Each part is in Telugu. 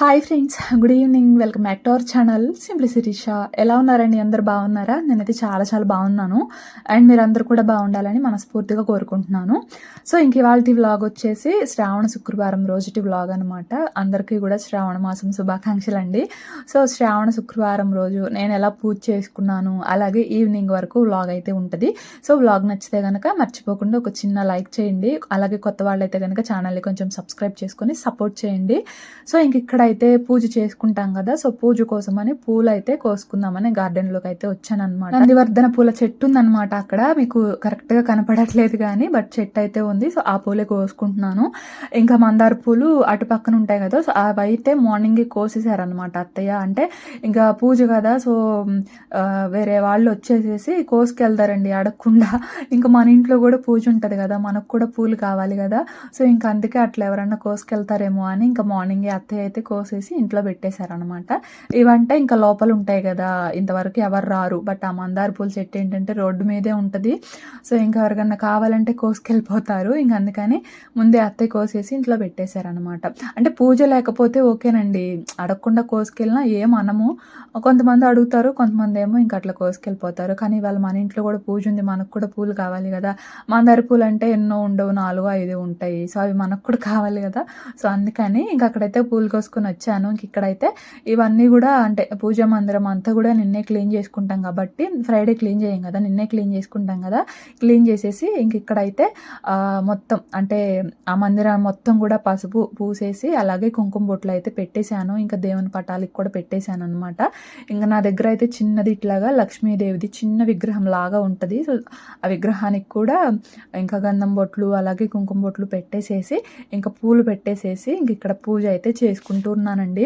Hi friends good evening welcome back to our channel simply Sirisha ఎలా ఉన్నారండి? అందరు బాగున్నారా? నేనైతే చాలా చాలా బాగున్నాను. అండ్ మీరు అందరు కూడా బాగుండాలని మనస్ఫూర్తిగా కోరుకుంటున్నాను. సో ఇంక ఇవాళ వ్లాగ్ వచ్చేసి శ్రావణ శుక్రవారం రోజుటి వ్లాగ్ అనమాట అందరికీ కూడా శ్రావణ మాసం శుభాకాంక్షలు అండి సో శ్రావణ శుక్రవారం రోజు నేను ఎలా పూజ చేసుకున్నాను? అలాగే ఈవినింగ్ వరకు వ్లాగ్ అయితే ఉంటుంది. సో వ్లాగ్ నచ్చితే కనుక మర్చిపోకుండా ఒక చిన్న లైక్ చేయండి. అలాగే కొత్త వాళ్ళైతే కనుక ఛానల్ని కొంచెం సబ్స్క్రైబ్ చేసుకొని సపోర్ట్ చేయండి. సో ఇంక ఇక్కడ అయితే పూజ చేసుకుంటాం కదా సో పూజ కోసమని పూలు అయితే కోసుకుందామని గార్డెన్లోకి అయితే వచ్చాను అనమాట నందివర్ధన పూల చెట్టు ఉందన్నమాట అక్కడ మీకు కరెక్ట్గా కనపడట్లేదు కానీ బట్ చెట్టు అయితే ఉంది సో ఆ పూలే కోసుకుంటున్నాను. ఇంకా మందార పూలు అటు పక్కన ఉంటాయి కదా సో అవి అయితే మార్నింగ్ కోసేసారనమాట అత్తయ్య. అంటే ఇంకా పూజ కదా సో వేరే వాళ్ళు వచ్చేసేసి కోసుకెళ్తారండి అడగకుండా. ఇంకా మన ఇంట్లో కూడా పూజ ఉంటుంది కదా మనకు కూడా పూలు కావాలి కదా సో ఇంకా అందుకే అట్లా ఎవరన్నా కోసుకెళ్తారేమో అని ఇంకా మార్నింగ్ అత్తయ్య అయితే కోసేసి ఇంట్లో పెట్టేశారనమాట ఇవంటే ఇంకా లోపల ఉంటాయి కదా ఇంతవరకు ఎవరు రారు. బట్ ఆ మందార పూల చెట్టు ఏంటంటే రోడ్డు మీదే ఉంటుంది. సో ఇంకా ఎవరికన్నా కావాలంటే కోసుకెళ్ళిపోతారు. ఇంక అందుకని ముందే అత్తయ్య కోసేసి ఇంట్లో పెట్టేశారనమాట అంటే పూజ లేకపోతే ఓకేనండి. అడగకుండా కోసుకెళ్ళినా ఏం అనము. కొంతమంది అడుగుతారు కొంతమంది ఏమో ఇంకా అట్లా కోసుకెళ్ళిపోతారు. కానీ వాళ్ళు మన ఇంట్లో కూడా పూజ ఉంది. మనకు కూడా పూలు కావాలి కదా. మందార పూలు అంటే ఎన్నో ఉండవు నాలుగు ఐదు ఉంటాయి. సో అవి మనకు కూడా కావాలి కదా. సో అందుకని ఇంక అక్కడైతే పూలు కోసుకొని వచ్చాను. ఇంక ఇక్కడైతే ఇవన్నీ కూడా అంటే పూజ మందిరం అంతా కూడా నిన్నే క్లీన్ చేసుకుంటాం కాబట్టి ఫ్రైడే క్లీన్ చేయం కదా నిన్నే క్లీన్ చేసుకుంటాం కదా. క్లీన్ చేసేసి ఇంక ఇక్కడైతే మొత్తం అంటే ఆ మందిరం మొత్తం కూడా పసుపు పూసేసి అలాగే కుంకుమ బొట్లు అయితే పెట్టేశాను. ఇంకా దేవుని పటాలకి కూడా పెట్టేశాను అనమాట ఇంకా నా దగ్గర అయితే చిన్నది ఇట్లాగా లక్ష్మీదేవిది చిన్న విగ్రహం లాగా ఉంటుంది. సో ఆ విగ్రహానికి కూడా ఇంకా గంధం బొట్లు అలాగే కుంకుమ బొట్లు పెట్టేసేసి ఇంకా పూలు పెట్టేసేసి ఇంక ఇక్కడ పూజ అయితే చేసుకుంటూ ఉన్నానండి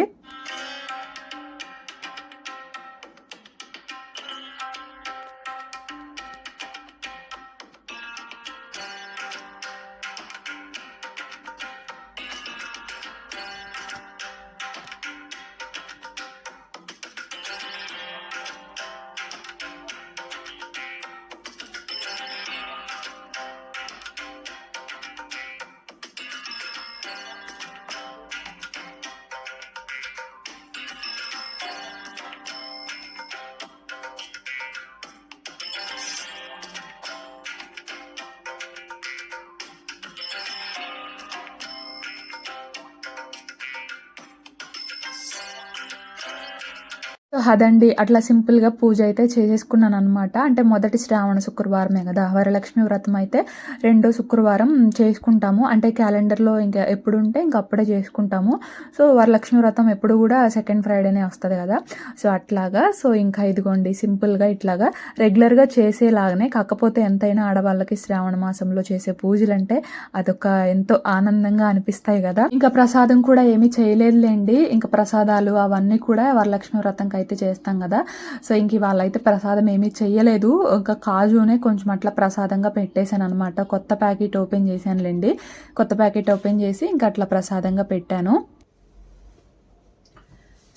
సో అదండి అట్లా సింపుల్గా పూజ అయితే చేసేసుకున్నాను అనమాట అంటే మొదటి శ్రావణ శుక్రవారమే కదా వరలక్ష్మి వ్రతం అయితే రెండో శుక్రవారం చేసుకుంటాము. అంటే క్యాలెండర్లో ఇంకా ఎప్పుడు ఉంటే ఇంకా అప్పుడే చేసుకుంటాము. సో వరలక్ష్మి వ్రతం ఎప్పుడు కూడా సెకండ్ ఫ్రైడేనే వస్తుంది కదా. సో అట్లాగా సో ఇంకా ఇదిగోండి సింపుల్గా ఇట్లాగా రెగ్యులర్గా చేసేలాగానే కాకపోతే ఎంతైనా ఆడవాళ్ళకి శ్రావణ మాసంలో చేసే పూజలు అంటే అదొక ఎంతో ఆనందంగా అనిపిస్తాయి కదా. ఇంకా ప్రసాదం కూడా ఏమీ చేయలేదులేండి. ఇంకా ప్రసాదాలు అవన్నీ కూడా వరలక్ష్మి వ్రతంకి అయితే చేస్తాం కదా. సో ఇంక వాళ్ళైతే ప్రసాదం ఏమీ చేయలేదు ఇంకా కాజునే కొంచెం అట్లా ప్రసాదంగా పెట్టేశాను అనమాట కొత్త ప్యాకెట్ ఓపెన్ చేశానులేండి. కొత్త ప్యాకెట్ ఓపెన్ చేసి ఇంకా అట్లా ప్రసాదంగా పెట్టాను.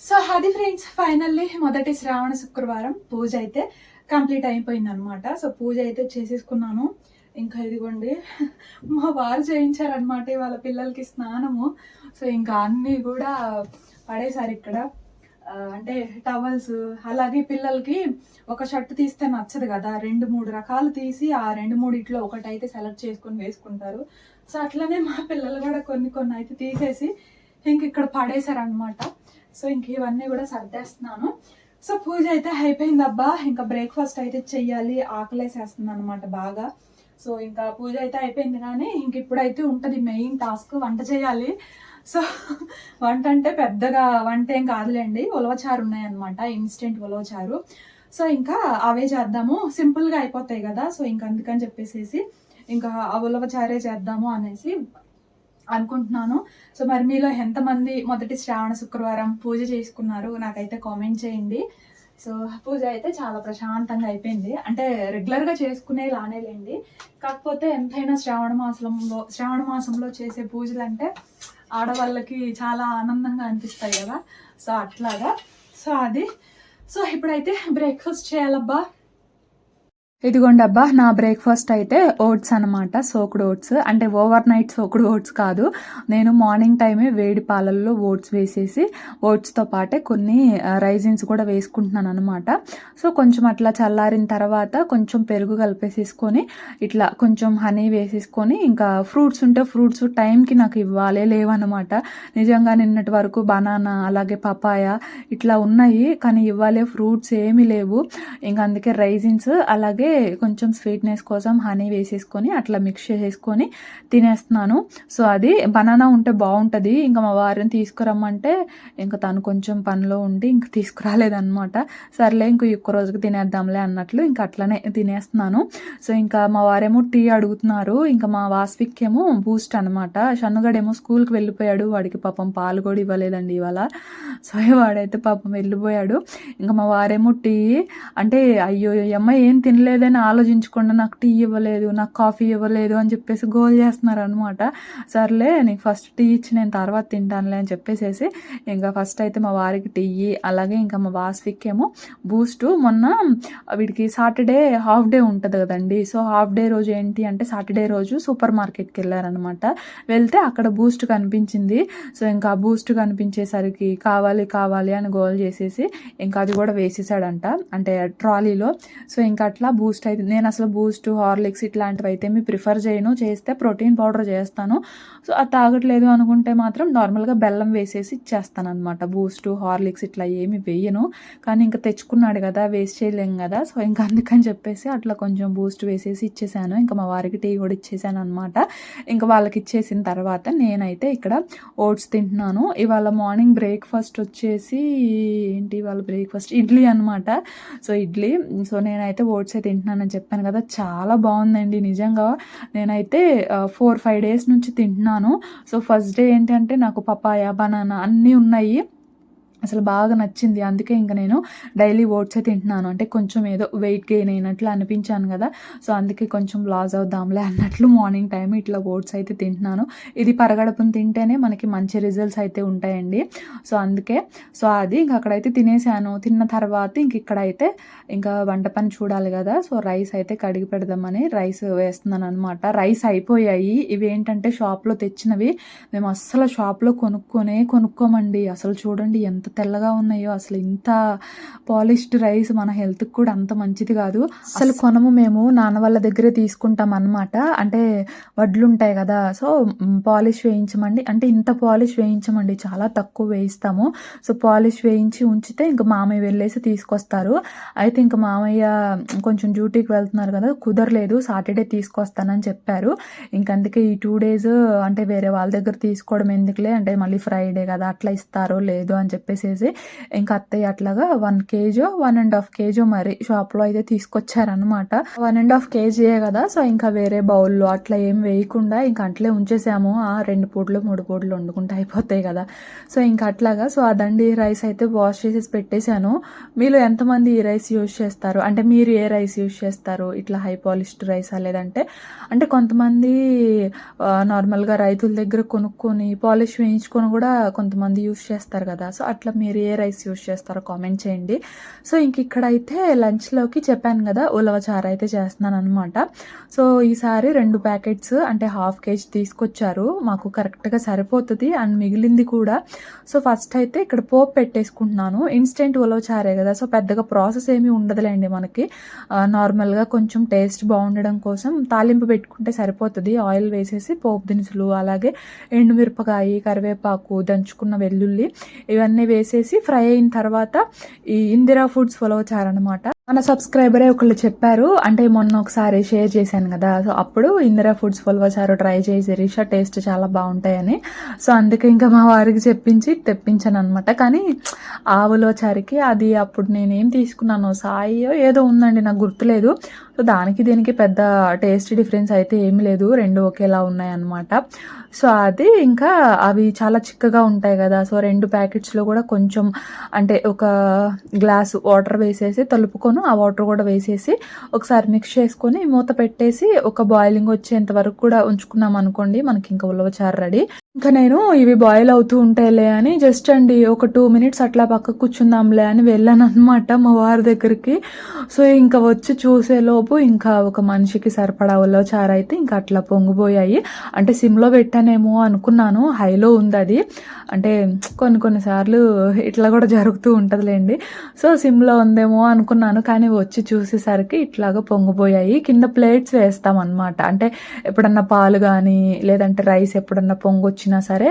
సో అది ఫ్రెండ్స్. ఫైనల్లీ మొదటి శ్రావణ శుక్రవారం. పూజ అయితే కంప్లీట్ అయిపోయింది అనమాట సో పూజ అయితే చేసేసుకున్నాను. ఇంకా ఇదిగోండి. మా వారు చేయించారనమాట వాళ్ళ పిల్లలకి స్నానము. సో ఇంకా అన్నీ కూడా పడేశారు ఇక్కడ. అంటే టవల్స్ అలాగే పిల్లలకి ఒక షర్ట్ తీస్తే నచ్చదు కదా. రెండు మూడు రకాలు తీసి ఆ రెండు మూడిట్లో ఒకటి అయితే సెలెక్ట్ చేసుకొని వేసుకుంటారు. సో అట్లనే మా పిల్లలు కూడా కొన్ని కొన్ని అయితే తీసేసి ఇంక ఇక్కడ పడేశారనమాట సో ఇంక ఇవన్నీ కూడా సర్దేస్తున్నాను. సో పూజ అయితే అయిపోయింది అబ్బా ఇంకా బ్రేక్ఫాస్ట్ అయితే చెయ్యాలి. ఆకలేసేస్తుంది అనమాట బాగా. సో ఇంకా పూజ అయితే అయిపోయింది కానీ ఇంక ఇప్పుడైతే ఉంటుంది మెయిన్ టాస్క్ వంట చేయాలి. సో వంట అంటే పెద్దగా వంట ఏం కాదులేండి ఉలవచారు ఉన్నాయన్నమాట ఇన్స్టెంట్ ఉలవచారు. సో ఇంకా అవే చేద్దాము. సింపుల్గా అయిపోతాయి కదా సో ఇంకా అందుకని చెప్పేసి ఇంకా ఆ ఉలవచారే చేద్దాము అనేసి అనుకుంటున్నాను. సో మరి మీలో ఎంతమంది మొదటి శ్రావణ శుక్రవారం పూజ చేసుకున్నారు నాకైతే కామెంట్ చేయండి. సో పూజ అయితే చాలా ప్రశాంతంగా అయిపోయింది. అంటే రెగ్యులర్గా చేసుకునే లానేలేండి. కాకపోతే ఎంతైనా శ్రావణ మాసంలో శ్రావణ మాసంలో చేసే పూజలు అంటే ఆడవాళ్ళకి చాలా ఆనందంగా అనిపిస్తాయి కదా. సో అట్లాగా. సో అది. సో ఇప్పుడైతే బ్రేక్ఫాస్ట్ చేయాలబ్బా. ఇదిగోండి అబ్బా నా బ్రేక్ఫాస్ట్ అయితే ఓట్స్ అనమాట సోకుడు ఓట్స్ అంటే ఓవర్ నైట్ సోకుడు ఓట్స్ కాదు. నేను మార్నింగ్ టైమే వేడి పాలల్లో ఓట్స్ వేసేసి ఓట్స్తో పాటే కొన్ని రైజిన్స్ కూడా వేసుకుంటున్నాను అనమాట సో కొంచెం అట్లా చల్లారిన తర్వాత కొంచెం పెరుగు కలిపేసేసుకొని ఇట్లా కొంచెం హనీ వేసేసుకొని ఇంకా ఫ్రూట్స్ ఉంటే ఫ్రూట్స్ టైంకి నాకు ఇవ్వాలే లేవన్నమాట. నిజంగా నిన్నటి వరకు బనానా అలాగే పపాయ ఇట్లా ఉన్నాయి కానీ ఇవ్వాలే ఫ్రూట్స్ ఏమీ లేవు. ఇంకా అందుకే రైజిన్స్ అలాగే కొంచెం స్వీట్నెస్ కోసం హనీ వేసేసుకొని అట్లా మిక్స్ చేసేసుకొని తినేస్తున్నాను. సో అది బనానా ఉంటే బాగుంటుంది. ఇంకా మా వారిని తీసుకురమ్మంటే ఇంకా తను కొంచెం పనిలో ఉండి ఇంక తీసుకురాలేదనమాట సర్లే ఇంక ఒక్క రోజుకి తినేద్దాంలే అన్నట్లు ఇంకా అట్లనే తినేస్తున్నాను. సో ఇంకా మా వారేమో టీ అడుగుతున్నారు. ఇంకా మా వాస్విక్ ఏమో బూస్ట్ అనమాట షన్నుగాడేమో స్కూల్కి వెళ్ళిపోయాడు. వాడికి పాపం పాలు కూడా ఇవ్వలేదండి ఇవాళ. సో వాడైతే పాపం వెళ్ళిపోయాడు. ఇంకా మా వారేమో టీ అంటే అయ్యో అమ్మాయి ఏం ఏదైనా ఆలోచించకుండా నాకు టీ ఇవ్వలేదు నాకు కాఫీ ఇవ్వలేదు అని చెప్పేసి గోల్ చేస్తున్నారు అనమాట సర్లే నీకు ఫస్ట్ టీ ఇచ్చి నేను తర్వాత తింటానులే అని చెప్పేసేసి ఇంకా ఫస్ట్ అయితే మా వారికి టీ అలాగే ఇంకా మా వాస్విక్ ఏమో బూస్ట్ మొన్న వీడికి సాటర్డే హాఫ్ డే ఉంటుంది కదండి. సో హాఫ్ డే రోజు ఏంటి అంటే సాటర్డే రోజు సూపర్ మార్కెట్కి వెళ్ళారనమాట వెళ్తే అక్కడ బూస్ట్ కనిపించింది. సో ఇంకా బూస్ట్ కనిపించేసరికి కావాలి కావాలి అని గోల్ చేసేసి ఇంకా అది కూడా వేసేసాడంట. అంటే ట్రాలీలో. సో ఇంకా అట్లా బూస్ట్ అయితే నేను అసలు బూస్ట్ హార్లిక్స్ ఇట్లాంటివి అయితే మీ ప్రిఫర్ చేయను. చేస్తే ప్రోటీన్ పౌడర్ చేస్తాను. సో అది తాగట్లేదు అనుకుంటే మాత్రం నార్మల్గా బెల్లం వేసేసి ఇచ్చేస్తాను అనమాట బూస్ట్ హార్లిక్స్ ఇట్లా ఏమి వేయను. కానీ ఇంకా తెచ్చుకున్నాడు కదా వేస్ట్ చేయలేం కదా. సో ఇంకా అందుకని చెప్పేసి అట్లా కొంచెం బూస్ట్ వేసేసి ఇచ్చేసాను. ఇంకా మా వారికి టీ కూడా ఇచ్చేసాను అనమాట ఇంకా వాళ్ళకి ఇచ్చేసిన తర్వాత నేనైతే ఇక్కడ ఓట్స్ తింటున్నాను. ఇవాళ మార్నింగ్ బ్రేక్ఫాస్ట్ వచ్చేసి ఏంటి వాళ్ళ బ్రేక్ఫాస్ట్ ఇడ్లీ అనమాట సో ఇడ్లీ. సో నేనైతే ఓట్స్ అయితే తింటున్నానని చెప్పాను కదా చాలా బాగుందండి. నిజంగా నేనైతే ఫోర్ ఫైవ్ డేస్ నుంచి తింటున్నాను. సో ఫస్ట్ డే ఏంటంటే నాకు పపాయ బనానా అన్నీ ఉన్నాయి. అసలు బాగా నచ్చింది. అందుకే ఇంకా నేను డైలీ ఓట్సే తింటున్నాను. అంటే కొంచెం ఏదో వెయిట్ గెయిన్ అయినట్లు అనిపించాను కదా. సో అందుకే కొంచెం లాస్ అవుదాంలే అన్నట్లు మార్నింగ్ టైం ఇట్లా ఓట్స్ అయితే తింటున్నాను. ఇది పరగడపును తింటేనే మనకి మంచి రిజల్ట్స్ అయితే ఉంటాయండి. సో అందుకే సో అది ఇంక అక్కడైతే తినేసాను. తిన్న తర్వాత ఇంక ఇక్కడైతే ఇంకా వంట పని చూడాలి కదా. సో రైస్ అయితే కడిగి పెడదామని రైస్ వేస్తున్నాను అనమాట రైస్ అయిపోయాయి. ఇవి ఏంటంటే షాప్లో తెచ్చినవి. మేము అస్సలు షాప్లో కొనుక్కొనే కొనుక్కోమండి. అసలు చూడండి ఎంత తెల్లగా ఉన్నాయో అసలు ఇంత పాలిష్డ్ రైస్ మన హెల్త్కి కూడా అంత మంచిది కాదు. అసలు కొనము మేము నాన్న వాళ్ళ దగ్గరే తీసుకుంటాం అనమాట అంటే వడ్లు ఉంటాయి కదా సో పాలిష్ వేయించమండి. అంటే ఇంత పాలిష్ వేయించమండి చాలా తక్కువ వేయిస్తాము. సో పాలిష్ వేయించి ఉంచితే ఇంకా మామయ్య వెళ్ళేసి తీసుకొస్తారు. అయితే ఇంకా మామయ్య కొంచెం డ్యూటీకి వెళ్తున్నారు కదా కుదరలేదు సాటర్డే తీసుకొస్తానని చెప్పారు. ఇంక అందుకే ఈ టూ డేస్ అంటే వేరే వాళ్ళ దగ్గర తీసుకోవడం ఎందుకులే అంటే మళ్ళీ ఫ్రైడే కదా అట్లా ఇస్తారో లేదో అని చెప్పేసేసి ఇంకా అత్తయ్య అట్లాగా వన్ కేజో వన్ అండ్ హాఫ్ కేజో మరి షాప్లో అయితే తీసుకొచ్చారనమాట వన్ అండ్ హాఫ్ కేజీయే కదా సో ఇంకా వేరే బౌల్లో అట్లా ఏం వేయకుండా ఇంకా అట్లే ఉంచేసాము. ఆ రెండు పూటలు మూడు పూటలు వండుకుంటే అయిపోతాయి కదా. సో ఇంకా అట్లాగా సో ఆ దండి రైస్ అయితే వాష్ చేసేసి పెట్టేశాను. మీలో ఎంతమంది ఈ రైస్ యూజ్ చేస్తారు? అంటే మీరు ఏ రైస్ యూజ్ చేస్తారు? ఇట్లా హై పాలిష్డ్ రైసా లేదంటే? అంటే కొంతమంది నార్మల్గా రైతుల దగ్గర కొనుక్కొని పాలిష్ వేయించుకొని కూడా కొంతమంది యూజ్ చేస్తారు కదా. సో అట్లా మీరు ఏ రైస్ యూజ్ చేస్తారో కామెంట్ చేయండి. సో ఇంక ఇక్కడైతే లంచ్లోకి చెప్పాను కదా ఉలవచారు అయితే చేస్తున్నాను అనమాట సో ఈసారి రెండు ప్యాకెట్స్ అంటే హాఫ్ కేజీ తీసుకొచ్చారు. మాకు కరెక్ట్గా సరిపోతుంది అండ్ మిగిలింది కూడా. సో ఫస్ట్ అయితే ఇక్కడ పోపు పెట్టేసుకుంటున్నాను. ఇన్స్టెంట్ ఉలవ చారే కదా సో పెద్దగా ప్రాసెస్ ఏమీ ఉండదులేండి మనకి. నార్మల్గా కొంచెం టేస్ట్ బాగుండడం కోసం తాలింపు పెట్టుకుంటే సరిపోతుంది. ఆయిల్ వేసేసి పోపు దినుసులు అలాగే ఎండుమిరపకాయ కరివేపాకు దంచుకున్న వెల్లుల్లి ఇవన్నీ వేసేసి ఫ్రై అయిన తర్వాత ఈ ఇందిరా ఫుడ్స్ ఫాలో అనమాట మన సబ్స్క్రైబరే ఒకళ్ళు చెప్పారు అంటే మొన్న ఒకసారి షేర్ చేశాను కదా సో అప్పుడు ఇందిరా ఫుడ్స్ ఫుల్వచారు ట్రై చేసి రిషా టేస్ట్ చాలా బాగుంటాయని. సో అందుకే ఇంకా మా వారికి చెప్పించి తెప్పించాను అనమాట కానీ ఆ ఉలవచారికి అది అప్పుడు నేనేం తీసుకున్నానో సాయో ఏదో ఉందండి నాకు గుర్తులేదు. సో దానికి దీనికి పెద్ద టేస్ట్ డిఫరెన్స్ అయితే ఏమి లేదు. రెండు ఒకేలా ఉన్నాయన్నమాట. సో అది ఇంకా అవి చాలా చిక్కగా ఉంటాయి కదా. సో రెండు ప్యాకెట్స్లో కూడా కొంచెం అంటే ఒక గ్లాస్ వాటర్ వేసేసి తలుపుకొని ఆ వాటర్ కూడా వేసేసి ఒకసారి మిక్స్ చేసుకొని మూత పెట్టేసి ఒక బాయిలింగ్ వచ్చేంత వరకు కూడా ఉంచుకున్నాం అనుకోండి మనకి ఇంకా ఉలవచారు రెడీ. ఇంకా నేను ఇవి బాయిల్ అవుతూ ఉంటాయిలే అని జస్ట్ అండి ఒక టూ మినిట్స్ అట్లా పక్కకు కూర్చుందాంలే అని వెళ్ళాను అనమాట మా వారి దగ్గరికి. సో ఇంకా వచ్చి చూసే లోపు లోపు ఇంకా ఒక మనిషికి సరిపడా ఉలవచారు అయితే ఇంకా అట్లా పొంగిపోయాయి. అంటే సిమ్లో పెట్టానేమో అనుకున్నాను. హైలో ఉంది అది అంటే కొన్ని కొన్నిసార్లు ఇట్లా కూడా జరుగుతూ ఉంటుందిలేండి. సో సిమ్లో ఉందేమో అనుకున్నాను. కానీ వచ్చి చూసేసరికి ఇట్లాగా పొంగిపోయాయి. కింద ప్లేట్స్ వేస్తాం అనమాట అంటే ఎప్పుడన్నా పాలు కానీ లేదంటే రైస్ ఎప్పుడన్నా పొంగొచ్చినా సరే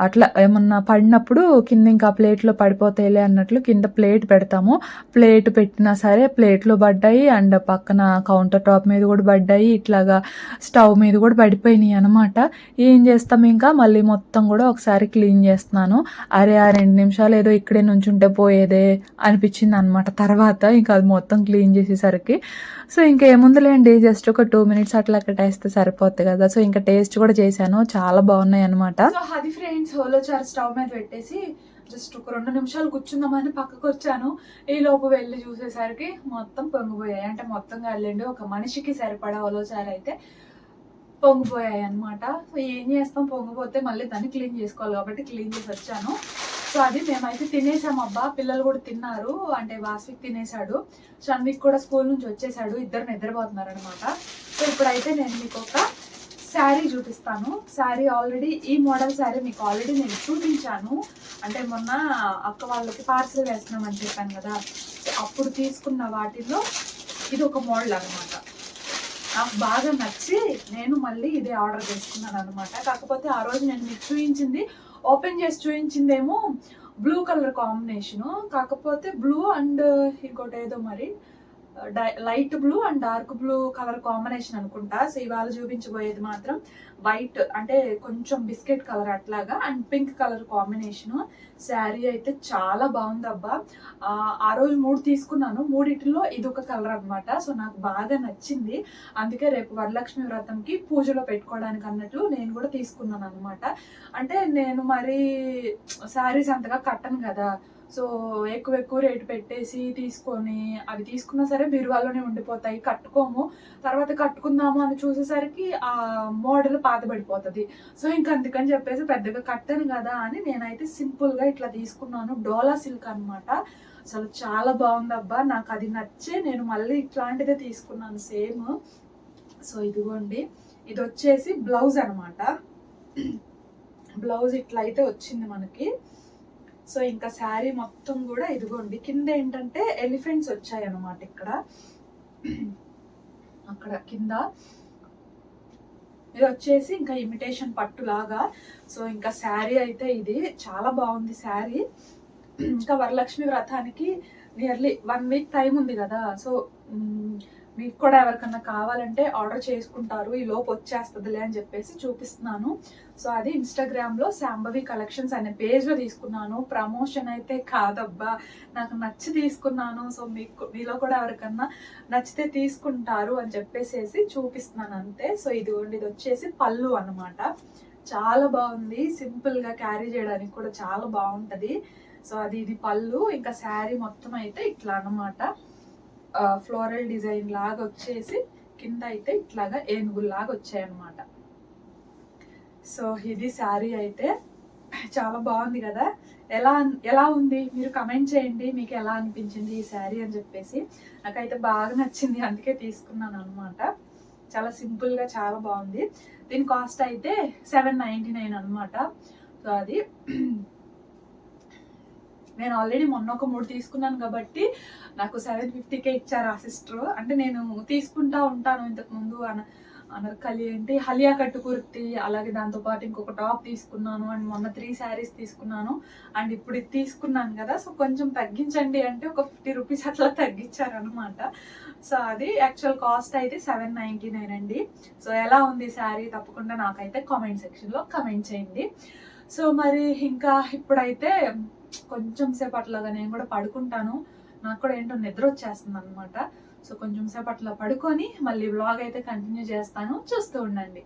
అట్లా ఏమన్నా పడినప్పుడు కింద ఇంకా ప్లేట్లో పడిపోతాయిలే అన్నట్లు కింద ప్లేట్ పెడతాము. ప్లేట్ పెట్టినా సరే ప్లేట్లో పడ్డాయి. అండ్ పక్కన కౌంటర్ టాప్ మీద కూడా పడ్డాయి. ఇట్లాగా స్టవ్ మీద కూడా పడిపోయినాయి అనమాట ఏం చేస్తాం ఇంకా? మళ్ళీ మొత్తం కూడా ఒకసారి క్లీన్ చేస్తున్నాను. అరే ఆ రెండు నిమిషాలు ఏదో ఇక్కడే నుంచుంటే పోయేదే అనిపించింది అనమాట తర్వాత ఇంకా అది మొత్తం క్లీన్ చేసేసరికి. సో ఇంకా ఏముందిలేండి జస్ట్ ఒక టూ మినిట్స్ అట్లా కట్టేస్తే సరిపోతుంది కదా. సో ఇంకా టేస్ట్ కూడా చేశాను. చాలా బాగున్నాయి అనమాట సో అది ఫ్రెండ్స్ హోలో చార్ స్టవ్ మీద పెట్టేసి జస్ట్ ఒక రెండు నిమిషాలు కూర్చుందామని పక్కకు వచ్చాను. ఈ లోపు వెళ్ళి చూసేసరికి మొత్తం పొంగిపోయాయి. అంటే మొత్తం కాదండి ఒక మనిషికి సరిపడా ఒలోచారు అయితే పొంగిపోయాయి అనమాట సో ఏం చేస్తాం? పొంగిపోతే మళ్ళీ దాన్ని క్లీన్ చేసుకోవాలి కాబట్టి క్లీన్ చేసి వచ్చాను. సో అది మేమైతే తినేసాం అబ్బా. పిల్లలు కూడా తిన్నారు. అంటే వాస్విక్ తినేసాడు. షన్విక్ కూడా స్కూల్ నుంచి వచ్చేసాడు. ఇద్దరు నిద్రపోతున్నారు అనమాట సో ఇప్పుడైతే నేను మీకు ఒక శారీ చూపిస్తాను. శారీ ఆల్రెడీ ఈ మోడల్ శారీ మీకు ఆల్రెడీ నేను చూపించాను. అంటే మొన్న అక్క వాళ్ళకి పార్సల్ వేస్తున్నామని చెప్పాను కదా. అప్పుడు తీసుకున్న వాటిల్లో ఇది ఒక మోడల్ అనమాట నాకు బాగా నచ్చి నేను మళ్ళీ ఇదే ఆర్డర్ చేసుకున్నాను అనమాట కాకపోతే ఆ రోజు నేను మీకు చూపించింది ఓపెన్ చేసి చూపించిందేమో బ్లూ కలర్ కాంబినేషను. కాకపోతే బ్లూ అండ్ ఇంకోటి ఏదో మరి light blue and dark blue colour combination అనుకుంటా. సో ఇవాళ చూపించబోయేది మాత్రం వైట్ అంటే కొంచెం బిస్కెట్ కలర్ అట్లాగా and pink colour combination sari అయితే చాలా బాగుంది అబ్బా ఆ, రోజు మూడు తీసుకున్నాను. మూడిటిలో ఇది ఒక కలర్ అనమాట సో నాకు బాగా నచ్చింది. అందుకే రేపు వరలక్ష్మి వ్రతంకి పూజలో పెట్టుకోవడానికి అన్నట్లు నేను కూడా తీసుకున్నాను అనమాట అంటే నేను మరి శారీస్ అంతగా కట్టను కదా. సో ఎక్కువ ఎక్కువ రేటు పెట్టేసి తీసుకొని అవి తీసుకున్నా సరే బీరువాలోనే ఉండిపోతాయి కట్టుకోము. తర్వాత కట్టుకుందాము అని చూసేసరికి ఆ మోడల్ పాతబడిపోతుంది. సో ఇంక అందుకని చెప్పేసి పెద్దగా కట్టను కదా అని నేనైతే సింపుల్గా ఇట్లా తీసుకున్నాను. డోలా సిల్క్ అన్నమాట. అసలు చాలా బాగుంది అబ్బా నాకు అది నచ్చే నేను మళ్ళీ ఇట్లాంటిదే తీసుకున్నాను సేమ్. సో ఇదిగోండి. ఇది వచ్చేసి బ్లౌజ్ అనమాట బ్లౌజ్ ఇట్లా అయితే వచ్చింది మనకి. సో ఇంకా శారీ మొత్తం కూడా ఇదిగోండి. కింద ఏంటంటే ఎలిఫెంట్స్ వచ్చాయి అనమాట ఇక్కడ. అక్కడ కింద. ఇది వచ్చేసి ఇంకా ఇమిటేషన్ పట్టు లాగా సో ఇంకా శారీ అయితే ఇది. చాలా బాగుంది శారీ. ఇంకా వరలక్ష్మి వ్రతానికి నియర్లీ వన్ వీక్ టైం ఉంది కదా. సో మీకు కూడా ఎవరికన్నా కావాలంటే ఆర్డర్ చేసుకుంటారు ఈ లోపు వచ్చేస్తుందిలే అని చెప్పేసి చూపిస్తున్నాను. సో అది ఇన్స్టాగ్రామ్లో శాంభవి కలెక్షన్స్ అనే పేజ్లో తీసుకున్నాను. ప్రమోషన్ అయితే కాదబ్బా నాకు నచ్చి తీసుకున్నాను. సో మీకు మీలో కూడా ఎవరికన్నా నచ్చితే తీసుకుంటారు అని చెప్పేసేసి చూపిస్తున్నాను అంతే. సో ఇదిగోండి ఇది వచ్చేసి పళ్ళు అన్నమాట. చాలా బాగుంది. సింపుల్గా క్యారీ చేయడానికి కూడా చాలా బాగుంటుంది. సో అది ఇది పళ్ళు ఇంకా శారీ మొత్తం అయితే ఇట్లా అనమాట ఫ్లోరల్ డిజైన్ లాగా వచ్చేసి కింద అయితే ఇట్లాగా ఏనుగుల్లాగా వచ్చాయి అన్నమాట సో ఇది శారీ అయితే చాలా బాగుంది కదా. ఎలా ఎలా ఉంది? మీరు కమెంట్ చేయండి. మీకు ఎలా అనిపించింది ఈ శారీ అని చెప్పేసి. నాకైతే బాగా నచ్చింది. అందుకే తీసుకున్నాను అనమాట చాలా సింపుల్గా చాలా బాగుంది. దీని కాస్ట్ అయితే సెవెన్ నైంటీ నైన్ అనమాట సో అది నేను ఆల్రెడీ మొన్న ఒక మూడు తీసుకున్నాను కాబట్టి నాకు సెవెన్ ఫిఫ్టీకే ఇచ్చారు ఆ సిస్టర్ అంటే నేను తీసుకుంటా ఉంటాను ఇంతకు ముందు అన అనర్కలి ఏంటి హలియా కట్టు కుర్తి అలాగే దాంతో పాటు ఇంకొక టాప్ తీసుకున్నాను అండ్ మొన్న త్రీ శారీస్ తీసుకున్నాను. అండ్ ఇప్పుడు ఇది తీసుకున్నాను కదా సో కొంచెం తగ్గించండి అంటే ఒక ఫిఫ్టీ రూపీస్ అట్లా తగ్గించారు అనమాట సో అది యాక్చువల్ కాస్ట్ అయితే సెవెన్ నైంటీ నైన్ అండి. సో ఎలా ఉంది శారీ తప్పకుండా నాకైతే కామెంట్ సెక్షన్లో కమెంట్ చేయండి. సో మరి ఇంకా ఇప్పుడైతే కొంచెం సేపు అట్లాగా నేను కూడా పడుకుంటాను. నాకు కూడా ఏంటో నిద్ర వచ్చేస్తుంది అనమాట సో కొంచెం సేపు అట్లా పడుకొని మళ్ళీ బ్లాగ్ అయితే కంటిన్యూ చేస్తాను. చూస్తూ ఉండండి.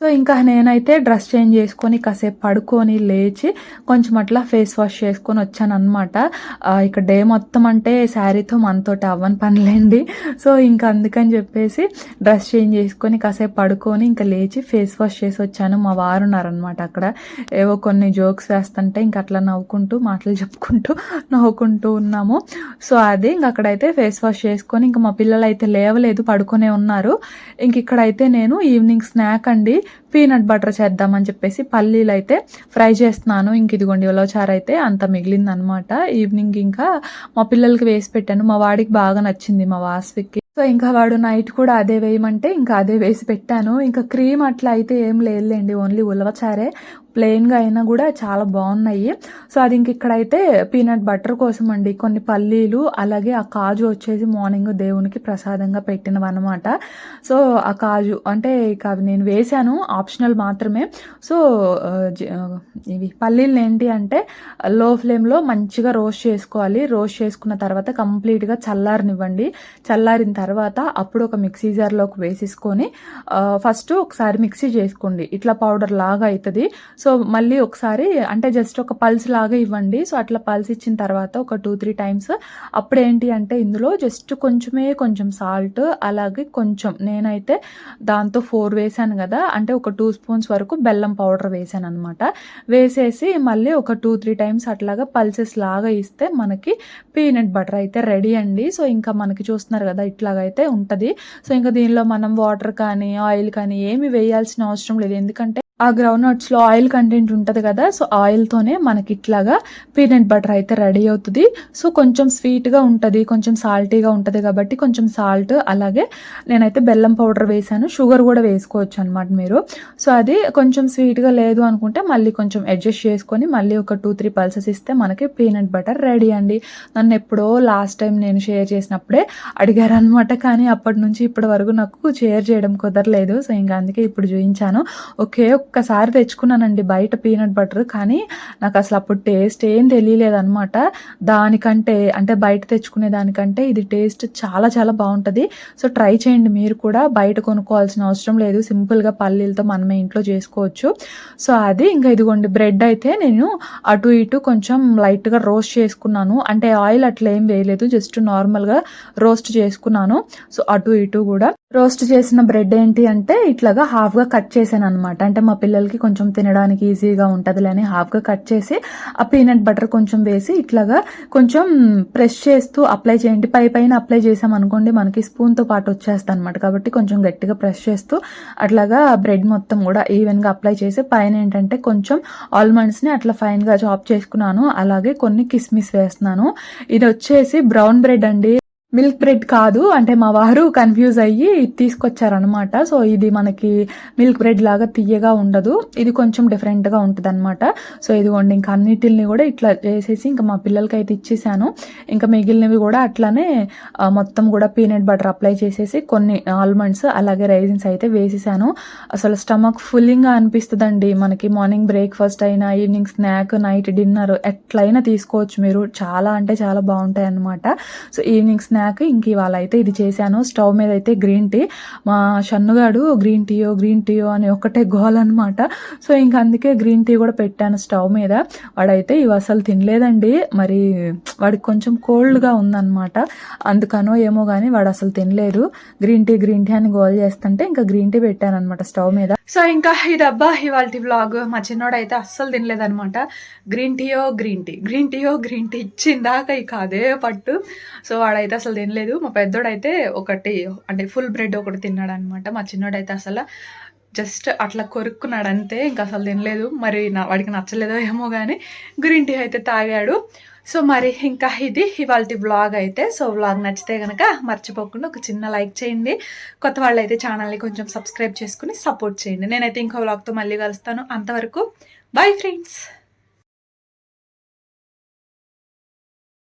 సో ఇంకా నేనైతే డ్రెస్ చేంజ్ చేసుకొని కాసేపు పడుకొని లేచి కొంచెం అట్లా ఫేస్ వాష్ చేసుకొని వచ్చాను అనమాట ఇక డే మొత్తం అంటే శారీతో మనతోటి అవ్వని పనులేండి. సో ఇంకా అందుకని చెప్పేసి డ్రెస్ చేంజ్ చేసుకొని కాసేపు పడుకొని ఇంకా లేచి ఫేస్ వాష్ చేసి వచ్చాను. మా వారు ఉన్నారనమాట అక్కడ. ఏవో కొన్ని జోక్స్ వేస్తుంటే ఇంకా అట్లా నవ్వుకుంటూ మాటలు చెప్పుకుంటూ నవ్వుకుంటూ ఉన్నాము. సో అది ఇంక అక్కడైతే ఫేస్ వాష్ చేసుకొని ఇంకా మా పిల్లలు అయితే లేవలేదు పడుకునే ఉన్నారు. ఇంక ఇక్కడైతే నేను ఈవినింగ్ స్నాక్ అండి. పీనట్ బటర్ చేద్దామని చెప్పేసి పల్లీలు అయితే ఫ్రై చేస్తున్నాను. ఇంక ఇదిగోండి ఉలవచారు అయితే అంత మిగిలింది అనమాట ఈవినింగ్ ఇంకా మా పిల్లలకి వేసి పెట్టాను. మా వాడికి బాగా నచ్చింది మా వాస్విక్కి సో ఇంకా వాడు నైట్ కూడా అదే వేయమంటే ఇంకా అదే వేసి పెట్టాను. ఇంకా క్రీమ్ అట్లా అయితే ఏం లేదులేండి ఓన్లీ ఉలవచారే ప్లెయిన్గా అయినా కూడా చాలా బాగున్నాయి. సో అది ఇంక ఇక్కడైతే పీనట్ బటర్ కోసం అండి కొన్ని పల్లీలు అలాగే ఆ కాజు వచ్చేసి మార్నింగ్ దేవునికి ప్రసాదంగా పెట్టినవన్నమాట. సో ఆ కాజు అంటే ఇక అవి నేను వేశాను ఆప్షనల్ మాత్రమే. సో జ- ఇవి పల్లీలు ఏంటి అంటే లో ఫ్లేమ్లో మంచిగా రోస్ట్ చేసుకోవాలి. రోస్ట్ చేసుకున్న తర్వాత కంప్లీట్గా చల్లారనివ్వండి. చల్లారిన తర్వాత అప్పుడు ఒక మిక్సీ జార్లోకి వేసేసుకొని ఫస్ట్ ఒకసారి మిక్సీ చేసుకోండి. ఇట్లా పౌడర్ లాగా అవుతుంది సో సో మళ్ళీ ఒకసారి అంటే జస్ట్ ఒక పల్స్ లాగా ఇవ్వండి. సో అట్లా పల్స్ ఇచ్చిన తర్వాత ఒక టూ త్రీ టైమ్స్ అప్పుడు ఏంటి అంటే ఇందులో జస్ట్ కొంచెమే కొంచెం సాల్ట్ అలాగే కొంచెం నేనైతే దాంతో ఫోర్ వేసాను కదా అంటే ఒక టూ స్పూన్స్ వరకు బెల్లం పౌడర్ వేసాను అనమాట వేసేసి మళ్ళీ ఒక టూ త్రీ టైమ్స్ అట్లాగా పల్సెస్ లాగా ఇస్తే మనకి పీనట్ బటర్ అయితే రెడీ అండి. సో ఇంకా మనకి చూస్తున్నారు కదా ఇట్లాగైతే ఉంటుంది. సో ఇంకా దీనిలో మనం వాటర్ కానీ ఆయిల్ కానీ ఏమి వేయాల్సిన అవసరం లేదు. ఎందుకంటే ఆ గ్రౌండ్ నట్స్లో ఆయిల్ కంటెంట్ ఉంటుంది కదా సో ఆయిల్తోనే మనకి ఇట్లాగా పీనట్ బటర్ అయితే రెడీ అవుతుంది. సో కొంచెం స్వీట్గా ఉంటుంది కొంచెం సాల్టీగా ఉంటుంది కాబట్టి కొంచెం సాల్ట్ అలాగే నేనైతే బెల్లం పౌడర్ వేసాను షుగర్ కూడా వేసుకోవచ్చు అనమాట మీరు. సో అది కొంచెం స్వీట్గా లేదు అనుకుంటే మళ్ళీ కొంచెం అడ్జస్ట్ చేసుకొని మళ్ళీ ఒక టూ త్రీ పల్సెస్ ఇస్తే మనకి పీనట్ బటర్ రెడీ అండి. నన్ను ఎప్పుడో లాస్ట్ టైం నేను షేర్ చేసినప్పుడే అడిగారు అనమాట కానీ అప్పటి నుంచి ఇప్పటి వరకు నాకు షేర్ చేయడం కుదరలేదు. సో ఇంకా అందుకే ఇప్పుడు చూపించాను ఓకే ఒక్కసారి తెచ్చుకున్నానండి బయట పీనట్ బటర్ కానీ నాకు అసలు అప్పుడు టేస్ట్ ఏం తెలియలేదు అనమాట దానికంటే అంటే బయట తెచ్చుకునే దానికంటే ఇది టేస్ట్ చాలా చాలా బాగుంటుంది. సో ట్రై చేయండి మీరు కూడా. బయట కొనుక్కోవాల్సిన అవసరం లేదు. సింపుల్గా పల్లీలతో మనమే ఇంట్లో చేసుకోవచ్చు. సో అది ఇంకా ఇదిగోండి బ్రెడ్ అయితే నేను అటు ఇటు కొంచెం లైట్గా రోస్ట్ చేసుకున్నాను. అంటే ఆయిల్ అట్లా ఏం వేయలేదు జస్ట్ నార్మల్గా రోస్ట్ చేసుకున్నాను. సో అటు ఇటు కూడా. రోస్ట్ చేసిన బ్రెడ్ ఏంటి అంటే ఇట్లాగా హాఫ్గా కట్ చేశాను అనమాట అంటే మా పిల్లలకి కొంచెం తినడానికి ఈజీగా ఉంటుందిలే అని హాఫ్గా కట్ చేసి ఆ పీనట్ బటర్ కొంచెం వేసి ఇట్లాగా కొంచెం ప్రెస్ చేస్తూ అప్లై చేయండి. పై పైన అప్లై చేసాం అనుకోండి మనకి స్పూన్తో పాటు వచ్చేస్తుంది అనమాట కాబట్టి కొంచెం గట్టిగా ప్రెస్ చేస్తూ అట్లాగా బ్రెడ్ మొత్తం కూడా ఈవెన్గా అప్లై చేసి పైన ఏంటంటే కొంచెం ఆల్మండ్స్ని అట్లా ఫైన్గా చాప్ చేసుకున్నాను. అలాగే కొన్ని కిస్మిస్ వేస్తున్నాను. ఇది వచ్చేసి బ్రౌన్ బ్రెడ్ అండి. మిల్క్ బ్రెడ్ కాదు అంటే మా వారు కన్ఫ్యూజ్ అయ్యి తీసుకొచ్చారనమాట సో ఇది మనకి మిల్క్ బ్రెడ్ లాగా తీయగా ఉండదు. ఇది కొంచెం డిఫరెంట్గా ఉంటుంది అనమాట సో ఇదిగోండి ఇంకా అన్నిటిని కూడా ఇట్లా చేసేసి ఇంకా మా పిల్లలకి అయితే ఇచ్చేసాను. ఇంకా మిగిలినవి కూడా అట్లానే మొత్తం కూడా పీనట్ బటర్ అప్లై చేసేసి కొన్ని ఆల్మండ్స్ అలాగే రైజిన్స్ అయితే వేసేసాను. అసలు స్టమక్ ఫుల్లింగ్గా అనిపిస్తుందండి. మనకి మార్నింగ్ బ్రేక్ఫాస్ట్ అయినా ఈవినింగ్ స్నాక్ నైట్ డిన్నర్ ఎట్లయినా తీసుకోవచ్చు మీరు. చాలా అంటే చాలా బాగుంటాయి అన్నమాట సో ఈవినింగ్ స్నాక్ ఇంక ఇవాళ అయితే ఇది చేశాను. స్టవ్ మీద అయితే గ్రీన్ టీ. మా షన్నుగాడు గ్రీన్ టీయో గ్రీన్ టీయో అని ఒకటే గోల్ అనమాట సో ఇంక అందుకే గ్రీన్ టీ కూడా పెట్టాను స్టవ్ మీద. వాడైతే ఇవి అసలు తినలేదండి. మరి వాడికి కొంచెం కోల్డ్గా ఉందన్నమాట. అందుకనో ఏమో కానీ వాడు అసలు తినలేదు. గ్రీన్ టీ గ్రీన్ టీ అని గోల్ చేస్తుంటే ఇంకా గ్రీన్ టీ పెట్టాను అనమాట స్టవ్ మీద. సో ఇంకా ఇదబ్బా ఇవాళ వ్లాగ్. మా చిన్నోడు అయితే అస్సలు తినలేదనమాట గ్రీన్ టీయో గ్రీన్ టీ. గ్రీన్ టీయో గ్రీన్ టీ ఇచ్చిందాక ఇక అదే పట్టు. సో వాడైతే అసలు తినలేదు. మా పెద్దోడైతే ఒకటి అంటే ఫుల్ బ్రెడ్ ఒకటి తిన్నాడు అనమాట మా చిన్నోడైతే అసలు జస్ట్ అట్లా కొరుక్కున్నాడు అంతే ఇంకా అసలు తినలేదు. మరి నా వాడికి నచ్చలేదో ఏమో కానీ గ్రీన్ టీ అయితే తాగాడు. సో మరి ఇంకా ఇది ఇవాళ వ్లాగ్ అయితే. సో వ్లాగ్ నచ్చితే కనుక మర్చిపోకుండా ఒక చిన్న లైక్ చేయండి. కొత్త వాళ్ళు అయితే ఛానల్ని కొంచెం సబ్స్క్రైబ్ చేసుకుని సపోర్ట్ చేయండి. నేనైతే ఇంకో వ్లాగ్తో మళ్ళీ కలుస్తాను. అంతవరకు బాయ్ ఫ్రెండ్స్.